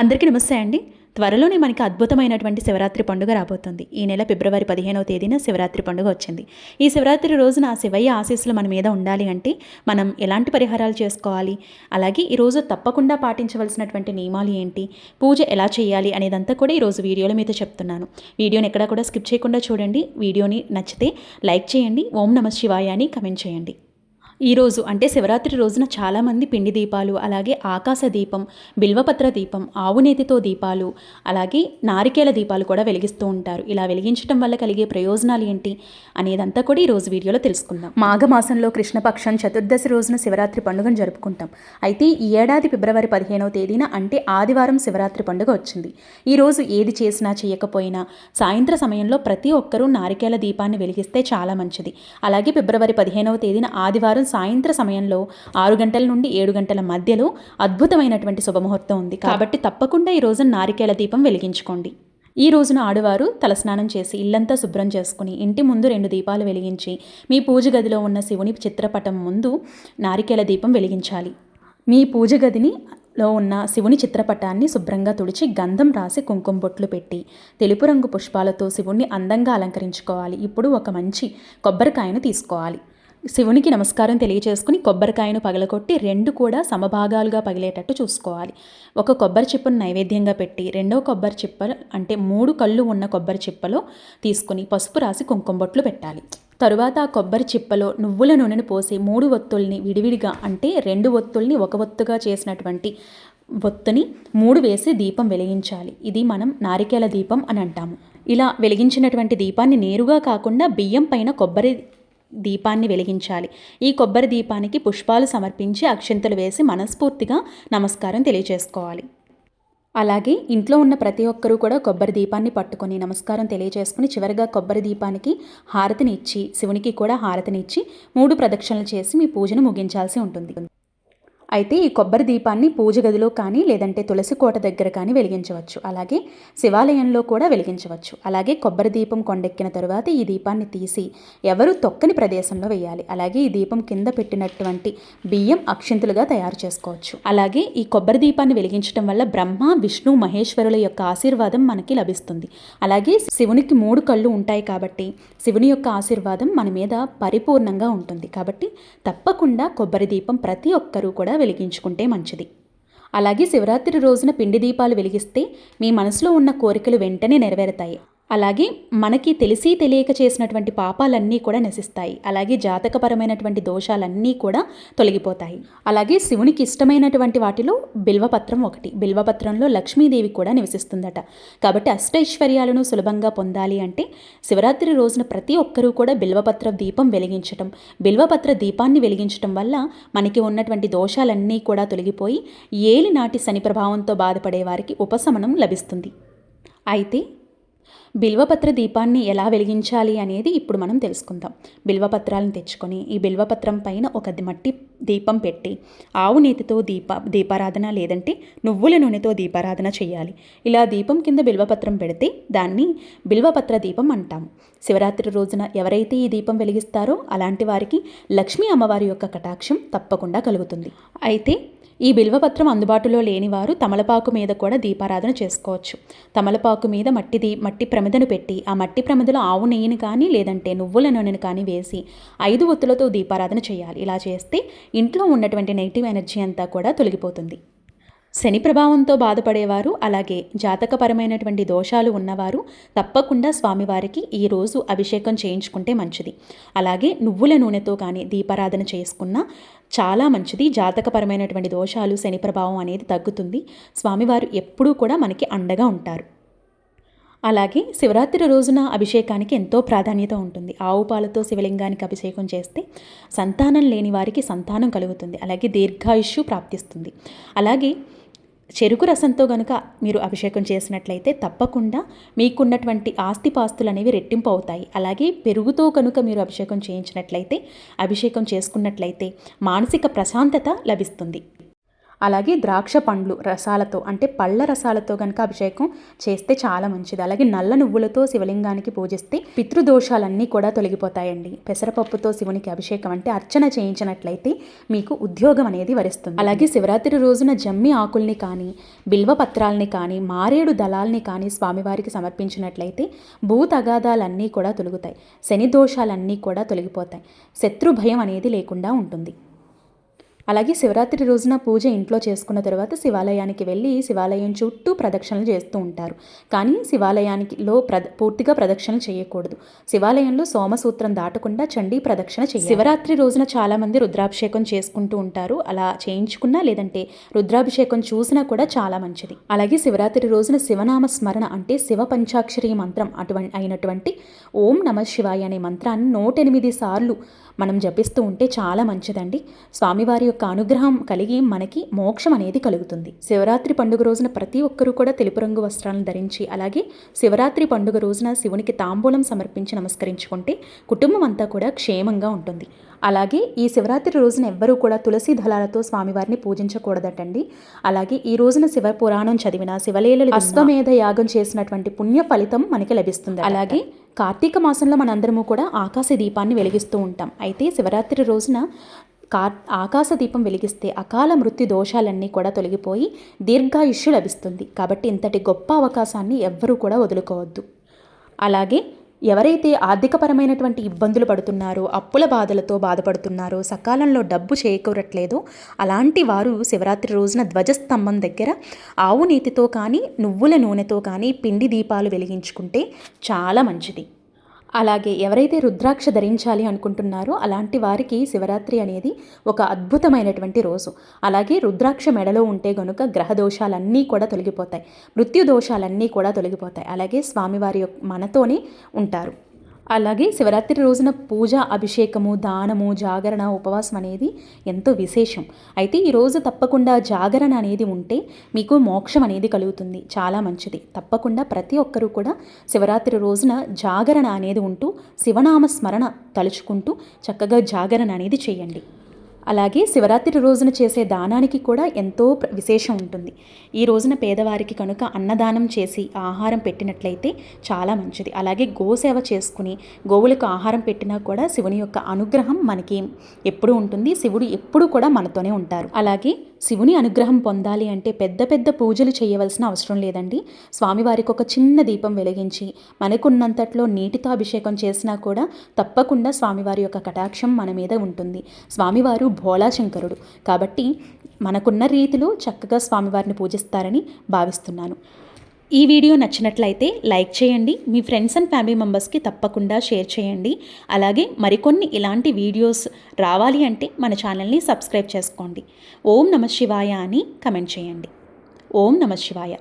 అందరికీ నమస్తే అండి. త్వరలోనే మనకి అద్భుతమైనటువంటి శివరాత్రి పండుగ రాబోతుంది. ఈ నెల ఫిబ్రవరి పదిహేనవ తేదీన శివరాత్రి పండుగ వచ్చింది. ఈ శివరాత్రి రోజున ఆ శివయ్య ఆశీస్సులు మన మీద ఉండాలి అంటే మనం ఎలాంటి పరిహారాలు చేసుకోవాలి? అలాగే ఈరోజు తప్పకుండా పాటించవలసినటువంటి నియమాలు ఏంటి? పూజ ఎలా చేయాలి అనేదంతా కూడా ఈరోజు వీడియోలో మీతో చెప్తున్నాను. వీడియోని ఎక్కడా కూడా స్కిప్ చేయకుండా చూడండి. వీడియోని నచ్చితే లైక్ చేయండి. ఓం నమ శివాయ అని కమెంట్ చేయండి. ఈరోజు అంటే శివరాత్రి రోజున చాలామంది పిండి దీపాలు అలాగే ఆకాశ దీపం బిల్వపత్ర దీపం ఆవునేతితో దీపాలు అలాగే నారికేల దీపాలు కూడా వెలిగిస్తూ ఉంటారు. ఇలా వెలిగించడం వల్ల కలిగే ప్రయోజనాలు ఏంటి అనేదంతా కూడా ఈరోజు వీడియోలో తెలుసుకుందాం. మాఘమాసంలో కృష్ణపక్షం చతుర్దశి రోజున శివరాత్రి పండుగను జరుపుకుంటాం. అయితే ఈ ఏడాది ఫిబ్రవరి పదిహేనవ తేదీన అంటే ఆదివారం శివరాత్రి పండుగ వచ్చింది. ఈరోజు ఏది చేసినా చేయకపోయినా సాయంత్ర సమయంలో ప్రతి ఒక్కరూ నారికేల దీపాన్ని వెలిగిస్తే చాలా మంచిది. అలాగే ఫిబ్రవరి పదిహేనవ తేదీన ఆదివారం సాయంత్ర సమయంలో ఆరు గంటల నుండి ఏడు గంటల మధ్యలో అద్భుతమైనటువంటి శుభముహూర్తం ఉంది. కాబట్టి తప్పకుండా ఈ రోజున నారికేల దీపం వెలిగించుకోండి. ఈ రోజున ఆడవారు తలస్నానం చేసి ఇల్లంతా శుభ్రం చేసుకుని ఇంటి ముందు రెండు దీపాలు వెలిగించి మీ పూజ గదిలో ఉన్న శివుని చిత్రపటం ముందు నారికేల దీపం వెలిగించాలి. మీ పూజ గదిని లో ఉన్న శివుని చిత్రపటాన్ని శుభ్రంగా తుడిచి గంధం రాసి కుంకుమ బొట్లు పెట్టి తెలుపు రంగు పుష్పాలతో శివుణ్ణి అందంగా అలంకరించుకోవాలి. ఇప్పుడు ఒక మంచి కొబ్బరికాయను తీసుకోవాలి. శివునికి నమస్కారం తెలియచేసుకుని కొబ్బరికాయను పగలగొట్టి రెండు కూడా సమభాగాలుగా పగిలేటట్టు చూసుకోవాలి. ఒక కొబ్బరి చిప్పను నైవేద్యంగా పెట్టి రెండవ కొబ్బరి చిప్ప అంటే మూడు కళ్ళు ఉన్న కొబ్బరి చిప్పలో తీసుకుని పసుపు రాసి కుంకుమ బొట్లు పెట్టాలి. తరువాత ఆ కొబ్బరి చిప్పలో నువ్వుల నూనెను పోసి మూడు ఒత్తుల్ని విడివిడిగా అంటే రెండు ఒత్తుల్ని ఒక ఒత్తుగా చేసినటువంటి ఒత్తుని మూడు వేసి దీపం వెలిగించాలి. ఇది మనం నారికేల దీపం అని అంటాము. ఇలా వెలిగించినటువంటి దీపాన్ని నేరుగా కాకుండా బియ్యం పైన కొబ్బరి దీపాన్ని వెలిగించాలి. ఈ కొబ్బరి దీపానికి పుష్పాలు సమర్పించి అక్షంతలు వేసి మనస్ఫూర్తిగా నమస్కారం తెలియజేసుకోవాలి అలాగే ఇంట్లో ఉన్న ప్రతి ఒక్కరూ కూడా కొబ్బరి దీపాన్ని పట్టుకొని నమస్కారం తెలియజేసుకుని చివరిగా కొబ్బరి దీపానికి హారతిని ఇచ్చి శివునికి కూడా హారతిని ఇచ్చి మూడు ప్రదక్షిణలు చేసి మీ పూజను ముగించాల్సి ఉంటుంది. అయితే ఈ కొబ్బరి దీపాన్ని పూజ గదిలో కానీ లేదంటే తులసి కోట దగ్గర కానీ వెలిగించవచ్చు. అలాగే శివాలయంలో కూడా వెలిగించవచ్చు. అలాగే కొబ్బరి దీపం కొండెక్కిన తరువాత ఈ దీపాన్ని తీసి ఎవరు తొక్కని ప్రదేశంలో వేయాలి. అలాగే ఈ దీపం కింద పెట్టినటువంటి బియ్యం అక్షింతలుగా తయారు చేసుకోవచ్చు. అలాగే ఈ కొబ్బరి దీపాన్ని వెలిగించడం వల్ల బ్రహ్మ విష్ణు మహేశ్వరుల యొక్క ఆశీర్వాదం మనకి లభిస్తుంది. అలాగే శివునికి మూడు కళ్ళు ఉంటాయి కాబట్టి శివుని యొక్క ఆశీర్వాదం మన మీద పరిపూర్ణంగా ఉంటుంది. కాబట్టి తప్పకుండా కొబ్బరి దీపం ప్రతి ఒక్కరూ కూడా వెలిగించుకుంటే మంచిది. అలాగే శివరాత్రి రోజున పిండి దీపాలు వెలిగిస్తే మీ మనసులో ఉన్న కోరికలు వెంటనే నెరవేరుతాయి. అలాగే మనకి తెలిసి తెలియక చేసినటువంటి పాపాలన్నీ కూడా నశిస్తాయి. అలాగే జాతకపరమైనటువంటి దోషాలన్నీ కూడా తొలగిపోతాయి. అలాగే శివునికి ఇష్టమైనటువంటి వాటిలో బిల్వపత్రం ఒకటి. బిల్వపత్రంలో లక్ష్మీదేవి కూడా నివసిస్తుందట. కాబట్టి అష్టైశ్వర్యాలను సులభంగా పొందాలి అంటే శివరాత్రి రోజున ప్రతి ఒక్కరూ కూడా బిల్వపత్ర దీపం వెలిగించటం బిల్వపత్ర దీపాన్ని వెలిగించటం వల్ల మనకి ఉన్నటువంటి దోషాలన్నీ కూడా తొలగిపోయి ఏలినాటి శని ప్రభావంతో బాధపడే వారికి ఉపశమనం లభిస్తుంది. అయితే బిల్వపత్ర దీపాన్ని ఎలా వెలిగించాలి అనేది ఇప్పుడు మనం తెలుసుకుందాం. బిల్వపత్రాలను తెచ్చుకొని ఈ బిల్వపత్రం పైన ఒక మట్టి దీపం పెట్టి ఆవు నేతితో దీప దీపారాధన లేదంటే నువ్వుల నూనెతో దీపారాధన చేయాలి. ఇలా దీపం కింద బిల్వపత్రం పెడితే దాన్ని బిల్వపత్ర దీపం అంటాము. శివరాత్రి రోజున ఎవరైతే ఈ దీపం వెలిగిస్తారో అలాంటి వారికి లక్ష్మీ అమ్మవారి యొక్క కటాక్షం తప్పకుండా కలుగుతుంది. అయితే ఈ బిల్వపత్రం అందుబాటులో లేనివారు తమలపాకు మీద కూడా దీపారాధన చేసుకోవచ్చు. తమలపాకు మీద మట్టిది మట్టి ప్రమిదను పెట్టి ఆ మట్టి ప్రమిదలో ఆవు నెయ్యిని కానీ లేదంటే నువ్వుల నూనెను కానీ వేసి ఐదు ఒత్తులతో దీపారాధన చేయాలి. ఇలా చేస్తే ఇంట్లో ఉన్నటువంటి నెగిటివ్ ఎనర్జీ అంతా కూడా తొలగిపోతుంది. శని ప్రభావంతో బాధపడేవారు అలాగే జాతకపరమైనటువంటి దోషాలు ఉన్నవారు తప్పకుండా స్వామివారికి ఈరోజు అభిషేకం చేయించుకుంటే మంచిది. అలాగే నువ్వుల నూనెతో కానీ దీపారాధన చేసుకున్న చాలా మంచిది. జాతకపరమైనటువంటి దోషాలు శని ప్రభావం అనేది తగ్గుతుంది. స్వామివారు ఎప్పుడూ కూడా మనకి అండగా ఉంటారు. అలాగే శివరాత్రి రోజున అభిషేకానికి ఎంతో ప్రాధాన్యత ఉంటుంది. ఆవు పాలతో శివలింగానికి అభిషేకం చేస్తే సంతానం లేని వారికి సంతానం కలుగుతుంది. అలాగే దీర్ఘాయుష్యు ప్రాప్తిస్తుంది. అలాగే చెరుకు రసంతో గనుక మీరు అభిషేకం చేసినట్లయితే తప్పకుండా మీకున్నటువంటి ఆస్తిపాస్తులు అనేవి రెట్టింపు అవుతాయి. అలాగే పెరుగుతో కనుక మీరు అభిషేకం చేయించినట్లయితే అభిషేకం చేసుకున్నట్లయితే మానసిక ప్రశాంతత లభిస్తుంది. అలాగే ద్రాక్ష పండ్లు రసాలతో అంటే పళ్ళ రసాలతో కనుక అభిషేకం చేస్తే చాలా మంచిది. అలాగే నల్ల నువ్వులతో శివలింగానికి పూజిస్తే పితృదోషాలన్నీ కూడా తొలగిపోతాయండి. పెసరపప్పుతో శివునికి అభిషేకం అంటే అర్చన చేయించినట్లయితే మీకు ఉద్యోగం అనేది వరిస్తుంది. అలాగే శివరాత్రి రోజున జమ్మి ఆకుల్ని కానీ బిల్వ పత్రాలని కానీ మారేడు దళాల్ని కానీ స్వామివారికి సమర్పించినట్లయితే భూ తగాదాలన్నీ కూడా తొలుగుతాయి. శని దోషాలన్నీ కూడా తొలగిపోతాయి. శత్రు భయం అనేది లేకుండా ఉంటుంది. అలాగే శివరాత్రి రోజున పూజ ఇంట్లో చేసుకున్న తర్వాత శివాలయానికి వెళ్ళి శివాలయం చుట్టూ ప్రదక్షిణలు చేస్తూ ఉంటారు. కానీ శివాలయానికిలో ప్రద పూర్తిగా ప్రదక్షిణలు చేయకూడదు. శివాలయంలో సోమసూత్రం దాటకుండా చండీ ప్రదక్షిణ చేయాలి. శివరాత్రి రోజున చాలామంది రుద్రాభిషేకం చేసుకుంటూ ఉంటారు. అలా చేయించుకున్నా లేదంటే రుద్రాభిషేకం చూసినా కూడా చాలా మంచిది. అలాగే శివరాత్రి రోజున శివనామ స్మరణ అంటే శివ పంచాక్షరి మంత్రం అటువంటి అయినటువంటి ఓం నమ శివాయ అనే మంత్రాన్ని నూట ఎనిమిది సార్లు మనం జపిస్తూ ఉంటే చాలా మంచిదండి. స్వామివారి యొక్క అనుగ్రహం కలిగి మనకి మోక్షం అనేది కలుగుతుంది. శివరాత్రి పండుగ రోజున ప్రతి ఒక్కరూ కూడా తెలుపు రంగు వస్త్రాలను ధరించి అలాగే శివరాత్రి పండుగ రోజున శివునికి తాంబూలం సమర్పించి నమస్కరించుకుంటే కుటుంబం అంతా కూడా క్షేమంగా ఉంటుంది. అలాగే ఈ శివరాత్రి రోజున ఎవ్వరూ కూడా తులసి దళాలతో స్వామివారిని పూజించకూడదటండి. అలాగే ఈ రోజున శివ పురాణం చదివిన శివలీలలు అశ్వమేధ యాగం చేసినటువంటి పుణ్య ఫలితం మనకి లభిస్తుంది అలాగే కార్తీక మాసంలో మనందరము కూడా ఆకాశ దీపాన్ని వెలిగిస్తూ ఉంటాం. అయితే శివరాత్రి రోజున కా ఆకాశ దీపం వెలిగిస్తే అకాల మృత్యు దోషాలన్నీ కూడా తొలగిపోయి దీర్ఘాయుష్యు లభిస్తుంది. కాబట్టి ఇంతటి గొప్ప అవకాశాన్ని ఎవ్వరూ కూడా వదులుకోవద్దు. అలాగే ఎవరైతే ఆర్థికపరమైనటువంటి ఇబ్బందులు పడుతున్నారో అప్పుల బాధలతో బాధపడుతున్నారో సకాలంలో డబ్బు చేకూరట్లేదో అలాంటి వారు శివరాత్రి రోజున ధ్వజస్తంభం దగ్గర ఆవు నీతితో కానీ నువ్వుల నూనెతో కానీ పిండి దీపాలు వెలిగించుకుంటే చాలా మంచిది. అలాగే ఎవరైతే రుద్రాక్ష ధరించాలి అనుకుంటున్నారో అలాంటి వారికి శివరాత్రి అనేది ఒక అద్భుతమైనటువంటి రోజు. అలాగే రుద్రాక్ష మెడలో ఉంటే గనుక గ్రహ దోషాలన్నీ కూడా తొలగిపోతాయి. మృత్యు దోషాలన్నీ కూడా తొలగిపోతాయి. అలాగే స్వామివారి యొక్క మనతోనే ఉంటారు. అలాగే శివరాత్రి రోజున పూజ అభిషేకము దానము జాగరణ ఉపవాసం అనేది ఎంతో విశేషం. అయితే ఈరోజు తప్పకుండా జాగరణ అనేది ఉంటే మీకు మోక్షం అనేది కలుగుతుంది. చాలా మంచిది. తప్పకుండా ప్రతి ఒక్కరూ కూడా శివరాత్రి రోజున జాగరణ అనేది ఉంటూ శివనామ స్మరణ తలుచుకుంటూ చక్కగా జాగరణ అనేది చేయండి. అలాగే శివరాత్రి రోజున చేసే దానానికి కూడా ఎంతో విశేషం ఉంటుంది. ఈ రోజున పేదవారికి కనుక అన్నదానం చేసి ఆహారం పెట్టినట్లయితే చాలా మంచిది. అలాగే గోసేవ చేసుకుని గోవులకు ఆహారం పెట్టినా కూడా శివుని యొక్క అనుగ్రహం మనకి ఎప్పుడూ ఉంటుంది. శివుడు ఎప్పుడూ కూడా మనతోనే ఉంటారు. అలాగే శివుని అనుగ్రహం పొందాలి అంటే పెద్ద పెద్ద పూజలు చేయవలసిన అవసరం లేదండి. స్వామివారికి ఒక చిన్న దీపం వెలిగించి మనకున్నంతట్లో నీటితో అభిషేకం చేసినా కూడా తప్పకుండా స్వామివారి యొక్క కటాక్షం మన మీద ఉంటుంది. స్వామివారు భోళాశంకరుడు. కాబట్టి మనకున్న రీతిలో చక్కగా స్వామివారిని పూజిస్తారని భావిస్తున్నాను. ఈ వీడియో నచ్చినట్లయితే లైక్ చేయండి మీ ఫ్రెండ్స్ అండ్ ఫ్యామిలీ మెంబర్స్కి తప్పకుండా షేర్ చేయండి. అలాగే మరికొన్ని ఇలాంటి వీడియోస్ రావాలి అంటే మన ఛానల్ని సబ్స్క్రైబ్ చేసుకోండి. ఓం నమ శివాయ అని కమెంట్ చేయండి. ఓం నమ శివాయ.